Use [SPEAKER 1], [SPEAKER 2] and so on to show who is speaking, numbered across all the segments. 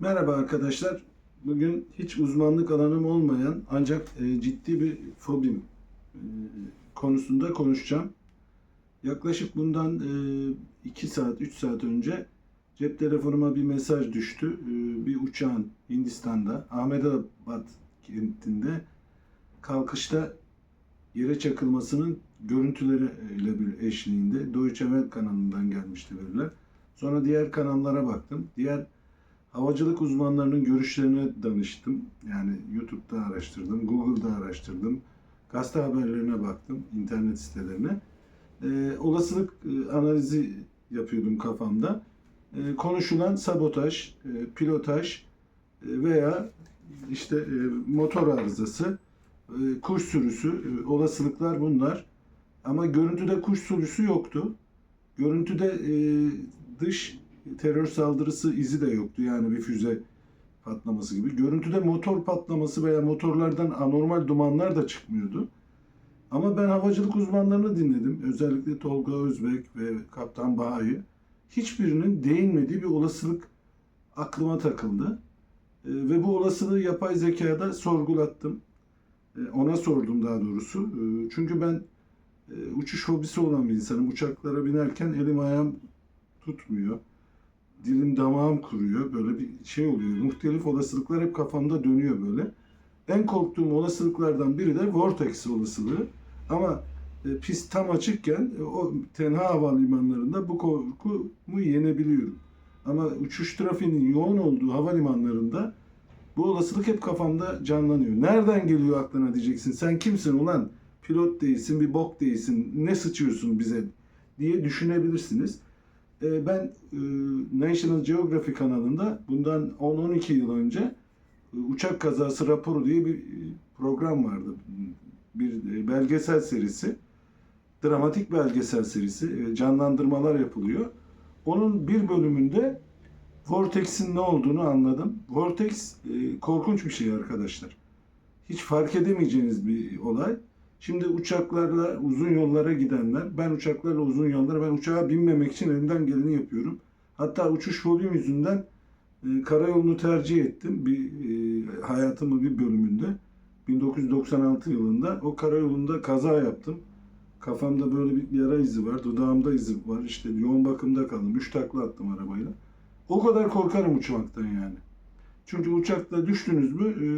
[SPEAKER 1] Merhaba arkadaşlar. Bugün hiç uzmanlık alanım olmayan ancak e, ciddi bir fobim e, konusunda konuşacağım. Yaklaşık bundan 2 saat, 3 saat önce cep telefonuma bir mesaj düştü. E, bir uçağın Hindistan'da, Ahmedabad kentinde kalkışta yere çakılmasının görüntüleriyle bir eşliğinde Deutsche Welle kanalından gelmişti veriler. Sonra diğer kanallara baktım. Diğer havacılık uzmanlarının görüşlerine danıştım. Yani YouTube'da araştırdım, Google'da araştırdım. Gazete haberlerine baktım, internet sitelerine. Ee, olasılık e, analizi yapıyordum kafamda. Ee, konuşulan sabotaj, e, pilotaj e, veya işte e, motor arızası, e, kuş sürüsü, e, olasılıklar bunlar. Ama görüntüde kuş sürüsü yoktu. Görüntüde e, dış terör saldırısı izi de yoktu. Yani bir füze patlaması gibi. Görüntüde motor patlaması veya motorlardan anormal dumanlar da çıkmıyordu. Ama ben havacılık uzmanlarını dinledim. Özellikle Tolga Özbek ve Kaptan Baha'yı. Hiçbirinin değinmediği bir olasılık aklıma takıldı. E, ve bu olasılığı yapay zekada sorgulattım. E, ona sordum daha doğrusu. E, çünkü ben e, uçuş hobisi olan bir insanım. Uçaklara binerken elim ayağım tutmuyor. Dilim damağım kuruyor. Böyle bir şey oluyor. Muhtelif olasılıklar hep kafamda dönüyor böyle. En korktuğum olasılıklardan biri de vortex olasılığı. Ama e, pist tam açıkken e, o tenha havalimanlarında bu korkumu yenebiliyorum. Ama uçuş trafiğinin yoğun olduğu havalimanlarında bu olasılık hep kafamda canlanıyor. Nereden geliyor aklına diyeceksin. Sen kimsin ulan? Pilot değilsin, bir bok değilsin. Ne sıçıyorsun bize diye düşünebilirsiniz. E, ben e, National Geographic kanalında bundan 10-12 yıl önce e, uçak kazası raporu diye bir e, program vardı. Bir belgesel serisi. Dramatik belgesel serisi. Canlandırmalar yapılıyor. Onun bir bölümünde Vortex'in ne olduğunu anladım. Vortex korkunç bir şey arkadaşlar. Hiç fark edemeyeceğiniz bir olay. Şimdi uçaklarla uzun yollara gidenler, ben uçaklarla uzun yollara, ben uçağa binmemek için elimden geleni yapıyorum. Hatta uçuş volüm yüzünden e, karayolunu tercih ettim bir e, hayatımın bir bölümünde. 1996 yılında o karayolunda kaza yaptım. Kafamda böyle bir yara izi var, dudağımda izi var. İşte yoğun bakımda kaldım. Üç takla attım arabayla. O kadar korkarım uçmaktan yani. Çünkü uçakta düştünüz mü e,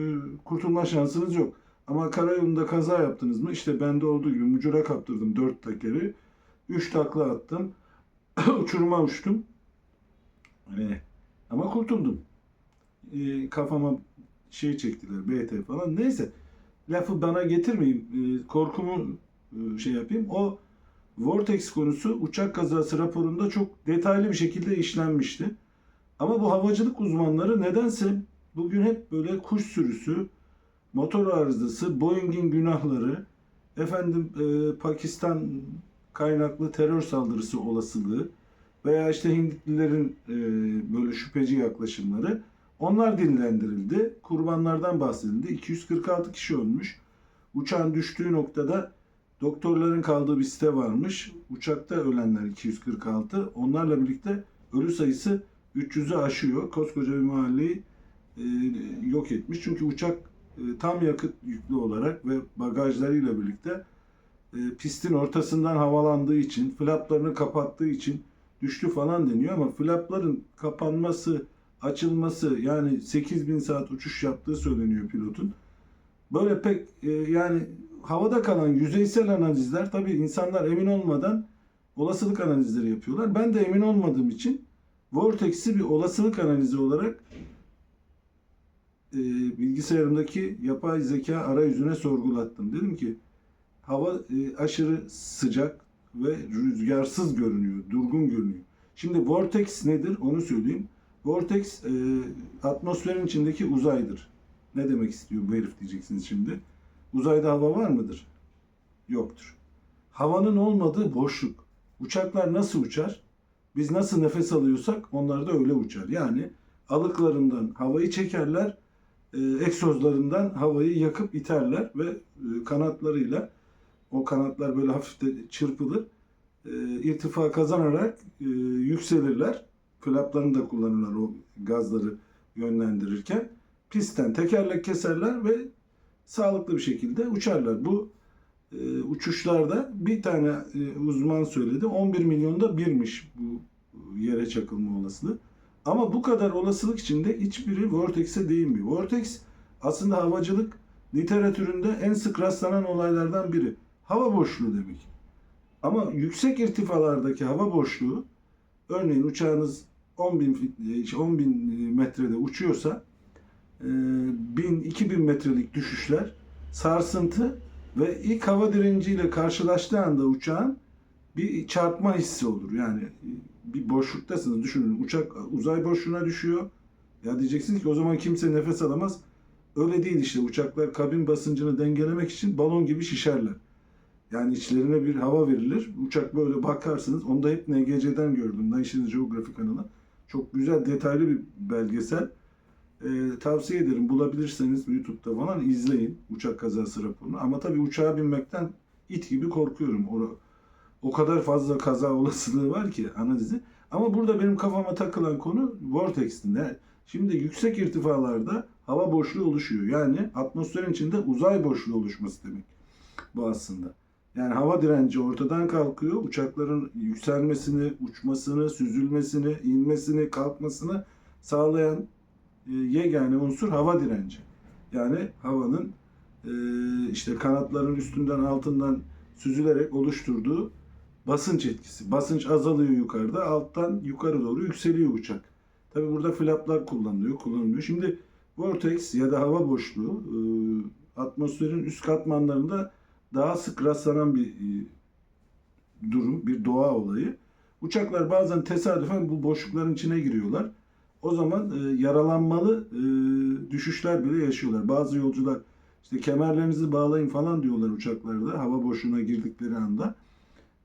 [SPEAKER 1] kurtulma şansınız yok. Ama karayolunda kaza yaptınız mı? İşte bende olduğu gibi mucura kaptırdım dört tekeri. Üç takla attım. Uçuruma uçtum. Ee, ama kurtuldum. Ee, kafama şey çektiler BT falan. Neyse. Lafı bana getirmeyeyim. Ee, korkumu e, şey yapayım. O Vortex konusu uçak kazası raporunda çok detaylı bir şekilde işlenmişti. Ama bu havacılık uzmanları nedense bugün hep böyle kuş sürüsü, motor arızası, Boeing'in günahları, efendim e, Pakistan kaynaklı terör saldırısı olasılığı veya işte Hintlilerin e, böyle şüpheci yaklaşımları onlar dillendirildi. Kurbanlardan bahsedildi. 246 kişi ölmüş. Uçağın düştüğü noktada doktorların kaldığı bir site varmış. Uçakta ölenler 246. Onlarla birlikte ölü sayısı 300'ü aşıyor. Koskoca bir mahalleyi e, yok etmiş. Çünkü uçak tam yakıt yüklü olarak ve bagajlarıyla birlikte e, pistin ortasından havalandığı için, flaplarını kapattığı için düştü falan deniyor ama flapların kapanması, açılması yani 8000 saat uçuş yaptığı söyleniyor pilotun. Böyle pek e, yani havada kalan yüzeysel analizler tabii insanlar emin olmadan olasılık analizleri yapıyorlar. Ben de emin olmadığım için Vortex'i bir olasılık analizi olarak e, bilgisayarımdaki yapay zeka arayüzüne sorgulattım. Dedim ki hava e, aşırı sıcak ve rüzgarsız görünüyor, durgun görünüyor. Şimdi vortex nedir onu söyleyeyim. Vortex e, atmosferin içindeki uzaydır. Ne demek istiyor bu herif diyeceksiniz şimdi. Uzayda hava var mıdır? Yoktur. Havanın olmadığı boşluk. Uçaklar nasıl uçar? Biz nasıl nefes alıyorsak onlar da öyle uçar. Yani alıklarından havayı çekerler, egzozlarından havayı yakıp iterler ve e, kanatlarıyla o kanatlar böyle hafif de çırpılır. E, irtifa kazanarak e, yükselirler. Flaplarını da kullanırlar o gazları yönlendirirken pistten tekerlek keserler ve sağlıklı bir şekilde uçarlar. Bu e, uçuşlarda bir tane e, uzman söyledi 11 milyonda birmiş bu e, yere çakılma olasılığı. Ama bu kadar olasılık içinde hiçbiri Vortex'e değinmiyor. Vortex aslında havacılık literatüründe en sık rastlanan olaylardan biri. Hava boşluğu demek. Ama yüksek irtifalardaki hava boşluğu örneğin uçağınız 10 bin, fit- 10 bin metrede uçuyorsa 1000-2000 metrelik düşüşler sarsıntı ve ilk hava direnciyle karşılaştığı anda uçağın bir çarpma hissi olur. Yani bir boşluktasınız. Düşünün uçak uzay boşluğuna düşüyor. Ya diyeceksiniz ki o zaman kimse nefes alamaz. Öyle değil işte. Uçaklar kabin basıncını dengelemek için balon gibi şişerler. Yani içlerine bir hava verilir. Uçak böyle bakarsınız. Onu da hep NGC'den gördüm. National Geographic kanalı. Çok güzel detaylı bir belgesel. Ee, tavsiye ederim. Bulabilirseniz YouTube'da falan izleyin uçak kazası raporunu. Ama tabii uçağa binmekten it gibi korkuyorum. O, o kadar fazla kaza olasılığı var ki analizi. Ama burada benim kafama takılan konu vortex'in. Şimdi yüksek irtifalarda hava boşluğu oluşuyor. Yani atmosferin içinde uzay boşluğu oluşması demek bu aslında. Yani hava direnci ortadan kalkıyor. Uçakların yükselmesini, uçmasını, süzülmesini, inmesini, kalkmasını sağlayan e, yegane unsur hava direnci. Yani havanın e, işte kanatların üstünden altından süzülerek oluşturduğu basınç etkisi. Basınç azalıyor yukarıda, alttan yukarı doğru yükseliyor uçak. Tabi burada flaplar kullanılıyor, kullanılıyor. Şimdi vortex ya da hava boşluğu e, atmosferin üst katmanlarında daha sık rastlanan bir e, durum, bir doğa olayı. Uçaklar bazen tesadüfen bu boşlukların içine giriyorlar. O zaman e, yaralanmalı düşüşler bile yaşıyorlar. Bazı yolcular işte kemerlerinizi bağlayın falan diyorlar uçaklarda hava boşluğuna girdikleri anda.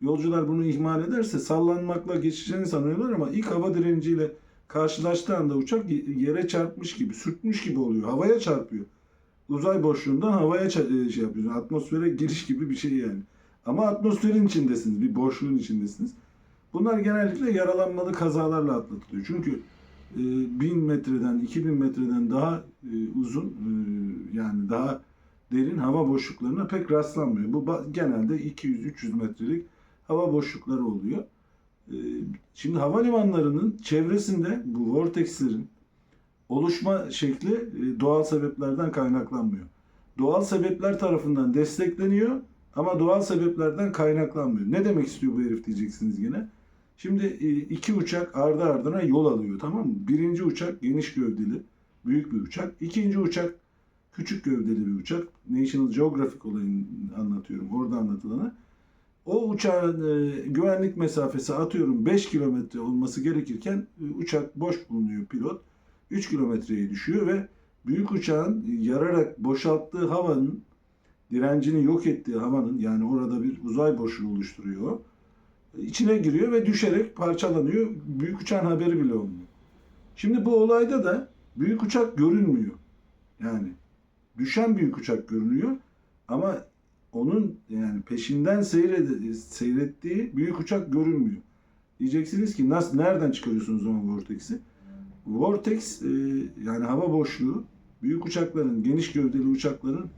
[SPEAKER 1] Yolcular bunu ihmal ederse sallanmakla geçeceğini sanıyorlar ama ilk hava direnciyle karşılaştığı anda uçak yere çarpmış gibi, sürtmüş gibi oluyor. Havaya çarpıyor. Uzay boşluğundan havaya e, şey yapıyorsun. Atmosfere giriş gibi bir şey yani. Ama atmosferin içindesiniz. Bir boşluğun içindesiniz. Bunlar genellikle yaralanmalı kazalarla atlatılıyor. Çünkü e, 1000 metreden, 2000 metreden daha e, uzun e, yani daha derin hava boşluklarına pek rastlanmıyor. Bu genelde 200-300 metrelik hava boşlukları oluyor. E, Şimdi havalimanlarının çevresinde bu vortexlerin oluşma şekli e, doğal sebeplerden kaynaklanmıyor. Doğal sebepler tarafından destekleniyor ama doğal sebeplerden kaynaklanmıyor. Ne demek istiyor bu herif diyeceksiniz yine. Şimdi e, iki uçak ardı ardına yol alıyor tamam mı? Birinci uçak geniş gövdeli, büyük bir uçak. İkinci uçak küçük gövdeli bir uçak. National Geographic olayını anlatıyorum. Orada anlatılanı. O uçağın e, güvenlik mesafesi atıyorum 5 kilometre olması gerekirken e, uçak boş bulunuyor pilot. 3 kilometreye düşüyor ve büyük uçağın yararak boşalttığı havanın direncini yok ettiği havanın yani orada bir uzay boşluğu oluşturuyor. İçine giriyor ve düşerek parçalanıyor. Büyük uçağın haberi bile olmuyor. Şimdi bu olayda da büyük uçak görünmüyor. Yani düşen büyük uçak görünüyor ama onun yani peşinden seyrede, seyrettiği büyük uçak görünmüyor. Diyeceksiniz ki nasıl nereden çıkarıyorsunuz o zaman Vortex'i? Vortex e, yani hava boşluğu büyük uçakların, geniş gövdeli uçakların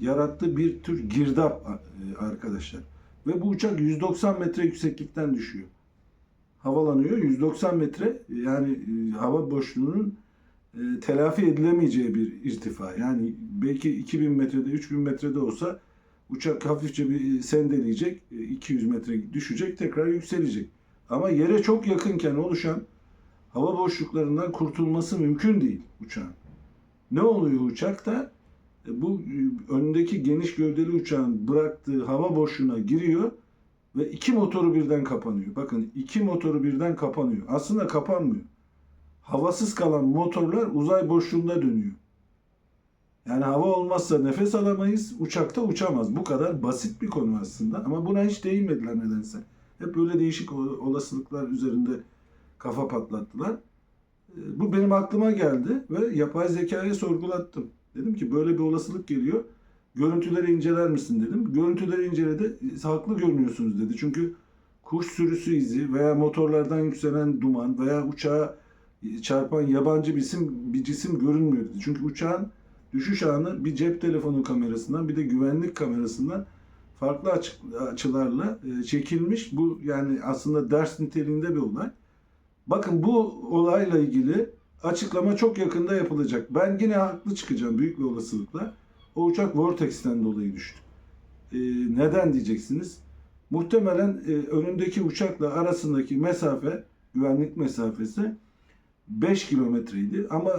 [SPEAKER 1] yarattığı bir tür girdap e, arkadaşlar. Ve bu uçak 190 metre yükseklikten düşüyor. Havalanıyor 190 metre yani e, hava boşluğunun e, telafi edilemeyeceği bir irtifa. Yani belki 2000 metrede 3000 metrede olsa uçak hafifçe bir sendeleyecek, e, 200 metre düşecek, tekrar yükselecek. Ama yere çok yakınken oluşan hava boşluklarından kurtulması mümkün değil uçağın. Ne oluyor uçakta? E, Bu e, önündeki geniş gövdeli uçağın bıraktığı hava boşluğuna giriyor ve iki motoru birden kapanıyor. Bakın iki motoru birden kapanıyor. Aslında kapanmıyor. Havasız kalan motorlar uzay boşluğunda dönüyor. Yani hava olmazsa nefes alamayız, uçakta uçamaz. Bu kadar basit bir konu aslında ama buna hiç değinmediler nedense. Hep böyle değişik ol- olasılıklar üzerinde kafa patlattılar. E, Bu benim aklıma geldi ve yapay zekaya sorgulattım. Dedim ki böyle bir olasılık geliyor. Görüntüleri inceler misin dedim. Görüntüleri inceledi. "E, Haklı görünüyorsunuz dedi. Çünkü kuş sürüsü izi veya motorlardan yükselen duman veya uçağa çarpan yabancı bir isim bir cisim görünmüyor dedi. Çünkü uçağın düşüş anı bir cep telefonu kamerasından bir de güvenlik kamerasından farklı açı- açılarla e, çekilmiş. Bu yani aslında ders niteliğinde bir olay. Bakın bu olayla ilgili açıklama çok yakında yapılacak. Ben yine haklı çıkacağım büyük bir olasılıkla. O uçak Vortex'ten dolayı düştü. E, neden diyeceksiniz? Muhtemelen e, önündeki uçakla arasındaki mesafe, güvenlik mesafesi 5 kilometreydi. Ama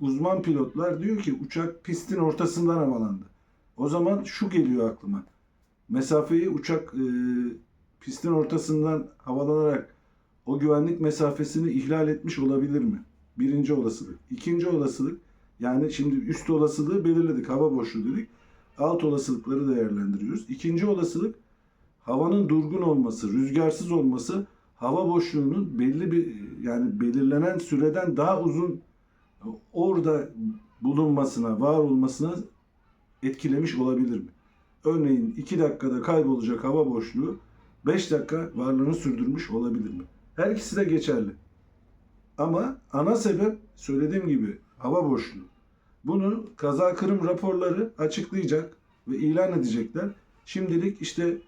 [SPEAKER 1] uzman pilotlar diyor ki uçak pistin ortasından havalandı. O zaman şu geliyor aklıma. Mesafeyi uçak e, pistin ortasından havalanarak o güvenlik mesafesini ihlal etmiş olabilir mi? Birinci olasılık. İkinci olasılık yani şimdi üst olasılığı belirledik. Hava boşluğu dedik. Alt olasılıkları değerlendiriyoruz. İkinci olasılık havanın durgun olması, rüzgarsız olması hava boşluğunun belli bir yani belirlenen süreden daha uzun orada bulunmasına, var olmasına etkilemiş olabilir mi? Örneğin 2 dakikada kaybolacak hava boşluğu 5 dakika varlığını sürdürmüş olabilir mi? Her ikisi de geçerli. Ama ana sebep söylediğim gibi hava boşluğu. Bunu kaza kırım raporları açıklayacak ve ilan edecekler. Şimdilik işte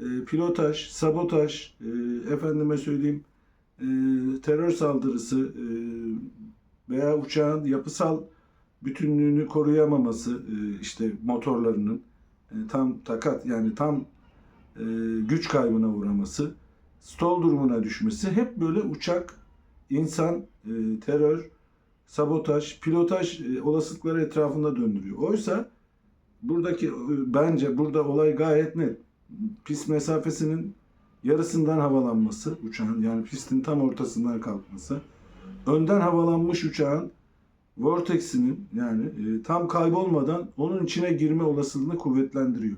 [SPEAKER 1] e, pilotaj, sabotaj, e, efendime söyleyeyim e, terör saldırısı e, veya uçağın yapısal bütünlüğünü koruyamaması e, işte motorlarının e, tam takat yani tam e, güç kaybına uğraması, stall durumuna düşmesi hep böyle uçak, insan, terör, sabotaj, pilotaj olasılıkları etrafında döndürüyor. Oysa buradaki bence burada olay gayet net. Pist mesafesinin yarısından havalanması uçağın yani pistin tam ortasından kalkması. Önden havalanmış uçağın vortex'inin yani e, tam kaybolmadan onun içine girme olasılığını kuvvetlendiriyor.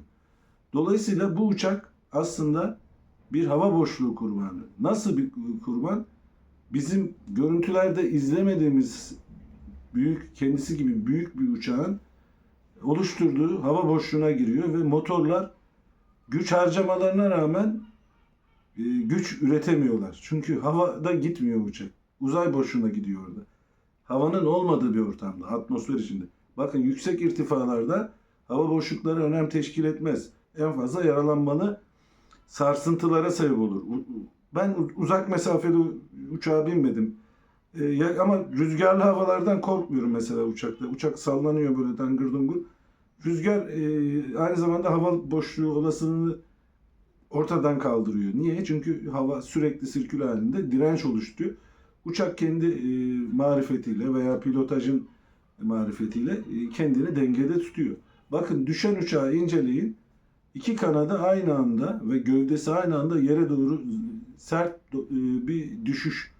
[SPEAKER 1] Dolayısıyla bu uçak aslında bir hava boşluğu kurbanı. Nasıl bir kurban? Bizim görüntülerde izlemediğimiz büyük kendisi gibi büyük bir uçağın oluşturduğu hava boşluğuna giriyor ve motorlar güç harcamalarına rağmen e, güç üretemiyorlar. Çünkü havada gitmiyor uçak. Uzay boşluğuna gidiyor orada. Havanın olmadığı bir ortamda, atmosfer içinde. Bakın yüksek irtifalarda hava boşlukları önem teşkil etmez. En fazla yaralanmalı sarsıntılara sebep olur. Ben uzak mesafeli u- uçağa binmedim. E, ya, ama rüzgarlı havalardan korkmuyorum mesela uçakta. Uçak sallanıyor böyle dangır dungur. Rüzgar e, aynı zamanda hava boşluğu olasılığını ortadan kaldırıyor. Niye? Çünkü hava sürekli sirkül halinde direnç oluşturuyor. Uçak kendi e, marifetiyle veya pilotajın marifetiyle e, kendini dengede tutuyor. Bakın düşen uçağı inceleyin. İki kanadı aynı anda ve gövdesi aynı anda yere doğru sert do- e, bir düşüş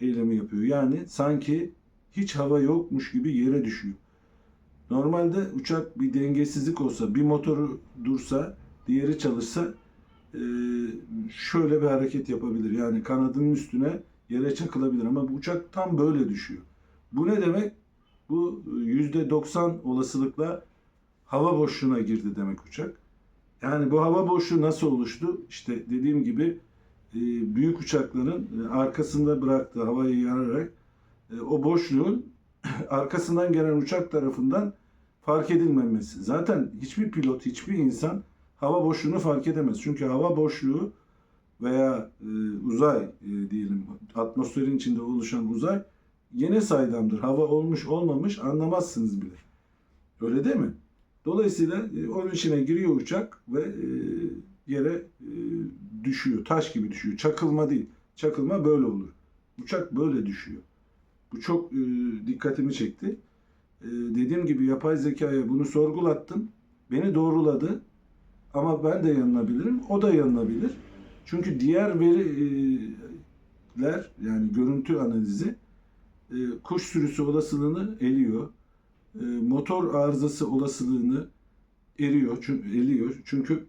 [SPEAKER 1] eylemi yapıyor. Yani sanki hiç hava yokmuş gibi yere düşüyor. Normalde uçak bir dengesizlik olsa, bir motoru dursa, diğeri çalışsa şöyle bir hareket yapabilir. Yani kanadının üstüne yere çakılabilir ama bu uçak tam böyle düşüyor. Bu ne demek? Bu %90 olasılıkla hava boşluğuna girdi demek uçak. Yani bu hava boşluğu nasıl oluştu? İşte dediğim gibi e, büyük uçakların e, arkasında bıraktığı havayı yararak e, o boşluğun arkasından gelen uçak tarafından fark edilmemesi. Zaten hiçbir pilot, hiçbir insan hava boşluğunu fark edemez. Çünkü hava boşluğu veya e, uzay e, diyelim atmosferin içinde oluşan uzay yine saydamdır. Hava olmuş olmamış anlamazsınız bile. Öyle değil mi? Dolayısıyla e, onun içine giriyor uçak ve e, yere e, düşüyor. Taş gibi düşüyor. Çakılma değil. Çakılma böyle olur. Uçak böyle düşüyor. Bu çok e, dikkatimi çekti. E, dediğim gibi yapay zekaya bunu sorgulattım. Beni doğruladı. Ama ben de yanılabilirim. O da yanılabilir. Çünkü diğer veriler yani görüntü analizi e, kuş sürüsü olasılığını eliyor. E, motor arızası olasılığını eriyor, eliyor. Çünkü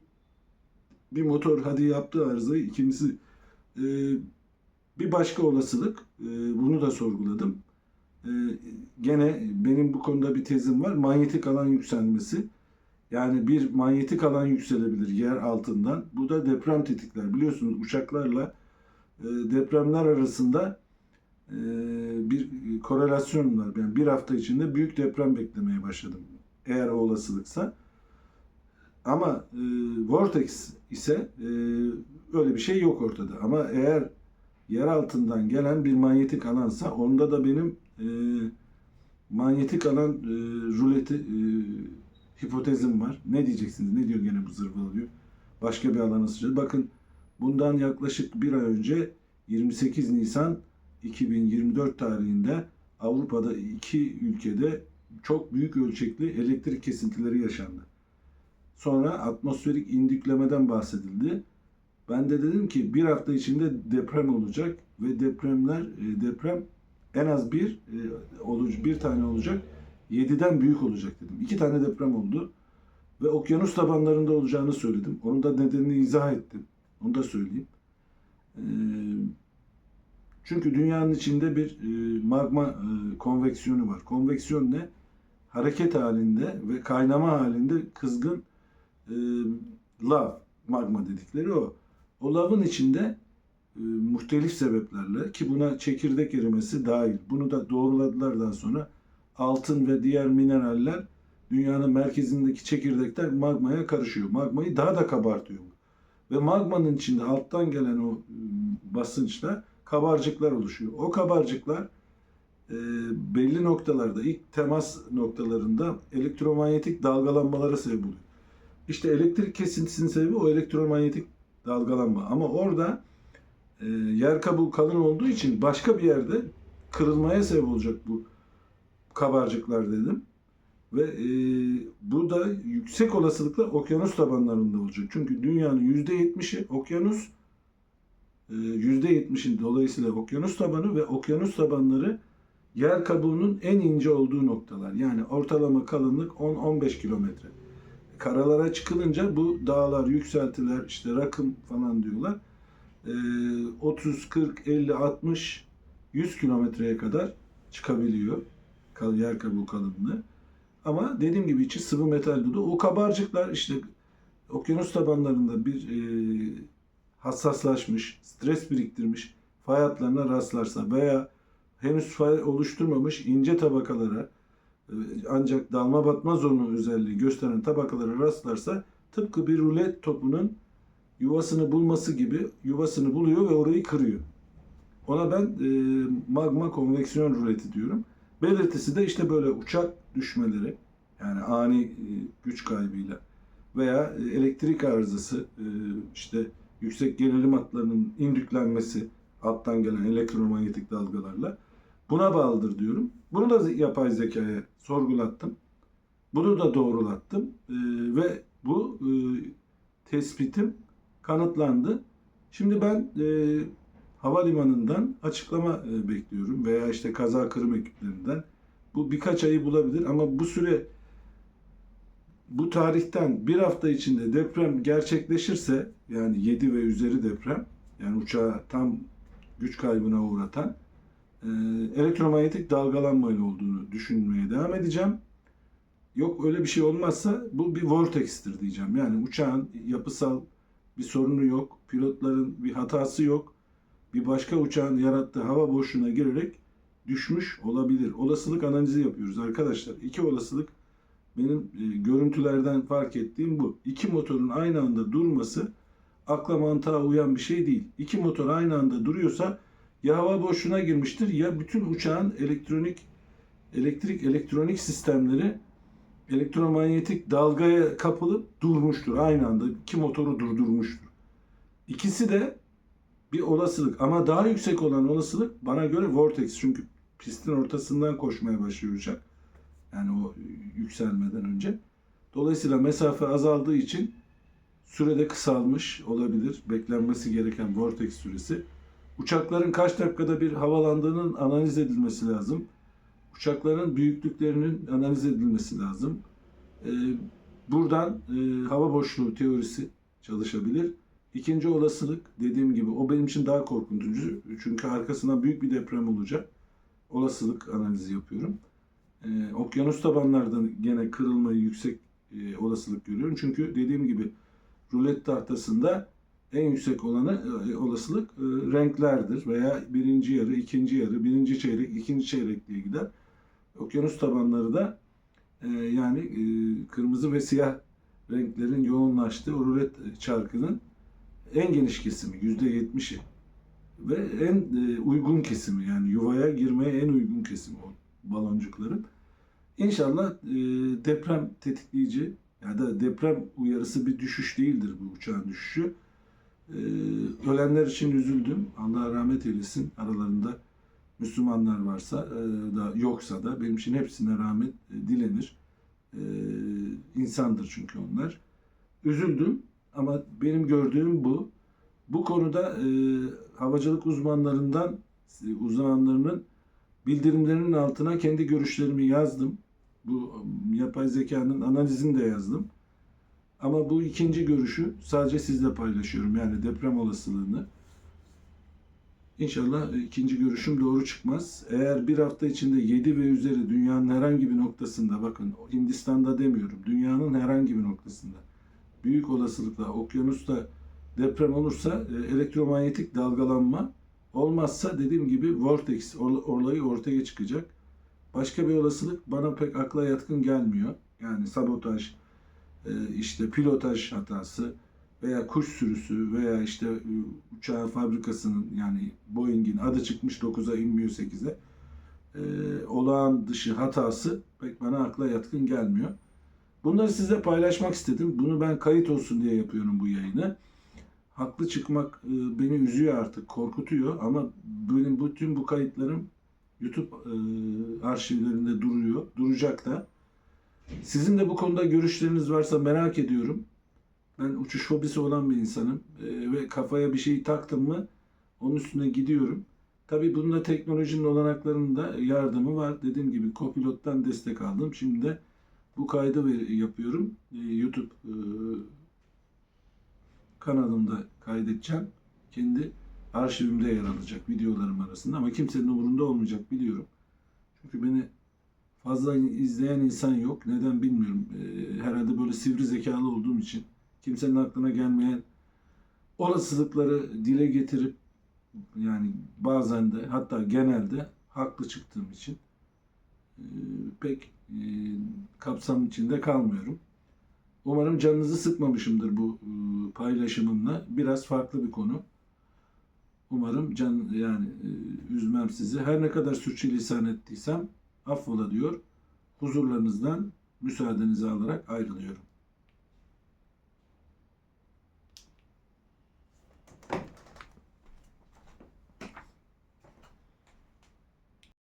[SPEAKER 1] bir motor hadi yaptığı arızayı ikincisi e, bir başka olasılık bunu da sorguladım. Gene benim bu konuda bir tezim var. Manyetik alan yükselmesi. Yani bir manyetik alan yükselebilir yer altından. Bu da deprem tetikler. Biliyorsunuz uçaklarla e, depremler arasında e, bir korelasyon var. Yani bir hafta içinde büyük deprem beklemeye başladım. Eğer o olasılıksa. Ama e, vortex ise e, öyle bir şey yok ortada. Ama eğer yer altından gelen bir manyetik alansa onda da benim e, manyetik alan e, ruleti e, hipotezim var. Ne diyeceksiniz? Ne diyor gene bu zırvalıyor? Başka bir alana sıçradı. Bakın bundan yaklaşık bir ay önce 28 Nisan 2024 tarihinde Avrupa'da iki ülkede çok büyük ölçekli elektrik kesintileri yaşandı. Sonra atmosferik indüklemeden bahsedildi. Ben de dedim ki bir hafta içinde deprem olacak ve depremler e, deprem en az bir e, bir tane olacak. 7'den büyük olacak dedim. İki tane deprem oldu ve okyanus tabanlarında olacağını söyledim. Onun da nedenini izah ettim. Onu da söyleyeyim. Ee, çünkü dünyanın içinde bir e, magma e, konveksiyonu var. Konveksiyon ne? Hareket halinde ve kaynama halinde kızgın e, lav, magma dedikleri o. O lavın içinde e, muhtelif sebeplerle ki buna çekirdek erimesi dahil. Bunu da doğruladılar daha sonra. Altın ve diğer mineraller dünyanın merkezindeki çekirdekler magmaya karışıyor. Magmayı daha da kabartıyor. Ve magmanın içinde alttan gelen o e, basınçla kabarcıklar oluşuyor. O kabarcıklar e, belli noktalarda, ilk temas noktalarında elektromanyetik dalgalanmalara sebep oluyor. İşte elektrik kesintisinin sebebi o elektromanyetik dalgalanma. Ama orada e, yer kabuğu kalın olduğu için başka bir yerde kırılmaya sebep olacak bu kabarcıklar dedim. Ve e, bu da yüksek olasılıkla okyanus tabanlarında olacak. Çünkü dünyanın %70'i okyanus, e, %70'in dolayısıyla okyanus tabanı ve okyanus tabanları yer kabuğunun en ince olduğu noktalar. Yani ortalama kalınlık 10-15 kilometre. Karalara çıkılınca bu dağlar, yükseltiler, işte rakım falan diyorlar. E, 30, 40, 50, 60, 100 kilometreye kadar çıkabiliyor yer kabuğu kalınlığı. Ama dediğim gibi içi sıvı metal dolu. O kabarcıklar işte okyanus tabanlarında bir e, hassaslaşmış, stres biriktirmiş fay hatlarına rastlarsa veya henüz fay oluşturmamış ince tabakalara e, ancak dalma batma zonu özelliği gösteren tabakalara rastlarsa tıpkı bir rulet topunun yuvasını bulması gibi yuvasını buluyor ve orayı kırıyor. Ona ben e, magma konveksiyon ruleti diyorum. Belirtisi de işte böyle uçak düşmeleri yani ani e, güç kaybıyla veya e, elektrik arızası e, işte yüksek gerilim hatlarının indüklenmesi alttan gelen elektromanyetik dalgalarla buna bağlıdır diyorum. Bunu da yapay zekaya sorgulattım. Bunu da doğrulattım ve bu tespitim kanıtlandı. Şimdi ben havalimanından açıklama e, bekliyorum veya işte kaza kırım ekiplerinden. Bu birkaç ayı bulabilir ama bu süre bu tarihten bir hafta içinde deprem gerçekleşirse yani 7 ve üzeri deprem yani uçağı tam güç kaybına uğratan e, elektromanyetik dalgalanmayla olduğunu düşünmeye devam edeceğim. Yok öyle bir şey olmazsa bu bir vortex'tir diyeceğim. Yani uçağın yapısal bir sorunu yok. Pilotların bir hatası yok bir başka uçağın yarattığı hava boşluğuna girerek düşmüş olabilir. Olasılık analizi yapıyoruz arkadaşlar. İki olasılık benim e, görüntülerden fark ettiğim bu. İki motorun aynı anda durması akla mantığa uyan bir şey değil. İki motor aynı anda duruyorsa ya hava boşluğuna girmiştir ya bütün uçağın elektronik elektrik elektronik sistemleri elektromanyetik dalgaya kapılıp durmuştur. Aynı anda iki motoru durdurmuştur. İkisi de bir olasılık ama daha yüksek olan olasılık bana göre vortex çünkü pistin ortasından koşmaya başlıyor uçak. Yani o yükselmeden önce. Dolayısıyla mesafe azaldığı için sürede kısalmış olabilir. Beklenmesi gereken vortex süresi. Uçakların kaç dakikada bir havalandığının analiz edilmesi lazım. Uçakların büyüklüklerinin analiz edilmesi lazım. Ee, buradan e, hava boşluğu teorisi çalışabilir. İkinci olasılık dediğim gibi o benim için daha korkutucu. Çünkü arkasından büyük bir deprem olacak. Olasılık analizi yapıyorum. Ee, okyanus tabanlardan gene kırılmayı yüksek e, olasılık görüyorum. Çünkü dediğim gibi rulet tahtasında en yüksek olanı e, olasılık e, renklerdir veya birinci yarı, ikinci yarı, birinci çeyrek, ikinci çeyrek diye gider. Okyanus tabanları da e, yani e, kırmızı ve siyah renklerin yoğunlaştığı rulet çarkının en geniş kesimi yüzde yetmişi ve en e, uygun kesimi yani yuvaya girmeye en uygun kesimi o baloncukların. İnşallah e, deprem tetikleyici ya da deprem uyarısı bir düşüş değildir bu uçağın düşüşü. E, ölenler için üzüldüm. Allah rahmet eylesin. Aralarında Müslümanlar varsa da yoksa da benim için hepsine rahmet e, dilenir. İnsandır çünkü onlar. Üzüldüm ama benim gördüğüm bu. Bu konuda e, havacılık uzmanlarından e, uzmanlarının bildirimlerinin altına kendi görüşlerimi yazdım. Bu e, yapay zekanın analizini de yazdım. Ama bu ikinci görüşü sadece sizle paylaşıyorum. Yani deprem olasılığını. İnşallah e, ikinci görüşüm doğru çıkmaz. Eğer bir hafta içinde 7 ve üzeri dünyanın herhangi bir noktasında bakın Hindistan'da demiyorum. Dünyanın herhangi bir noktasında büyük olasılıkla okyanusta deprem olursa e, elektromanyetik dalgalanma olmazsa dediğim gibi vortex ol- olayı ortaya çıkacak. Başka bir olasılık bana pek akla yatkın gelmiyor. Yani sabotaj, e, işte pilotaj hatası veya kuş sürüsü veya işte e, uçağın fabrikasının yani Boeing'in adı çıkmış 9'a inmiyor 8'e. E, olağan dışı hatası pek bana akla yatkın gelmiyor. Bunları size paylaşmak istedim. Bunu ben kayıt olsun diye yapıyorum bu yayını. Haklı çıkmak e, beni üzüyor artık, korkutuyor ama benim bütün bu kayıtlarım YouTube e, arşivlerinde duruyor, duracak da. Sizin de bu konuda görüşleriniz varsa merak ediyorum. Ben uçuş fobisi olan bir insanım e, ve kafaya bir şey taktım mı onun üstüne gidiyorum. Tabii bunda teknolojinin olanaklarının da yardımı var. Dediğim gibi Copilot'tan destek aldım. Şimdi de bu kaydı yapıyorum. E, YouTube e, kanalımda kaydedeceğim. Kendi arşivimde yer alacak videolarım arasında ama kimsenin umurunda olmayacak biliyorum. Çünkü beni fazla izleyen insan yok. Neden bilmiyorum. E, herhalde böyle sivri zekalı olduğum için kimsenin aklına gelmeyen olasılıkları dile getirip yani bazen de hatta genelde haklı çıktığım için e, pek e, kapsam içinde kalmıyorum. Umarım canınızı sıkmamışımdır bu e, paylaşımımla. Biraz farklı bir konu. Umarım can yani e, üzmem sizi. Her ne kadar sürçülisan ettiysem affola diyor. Huzurlarınızdan müsaadenizi alarak ayrılıyorum.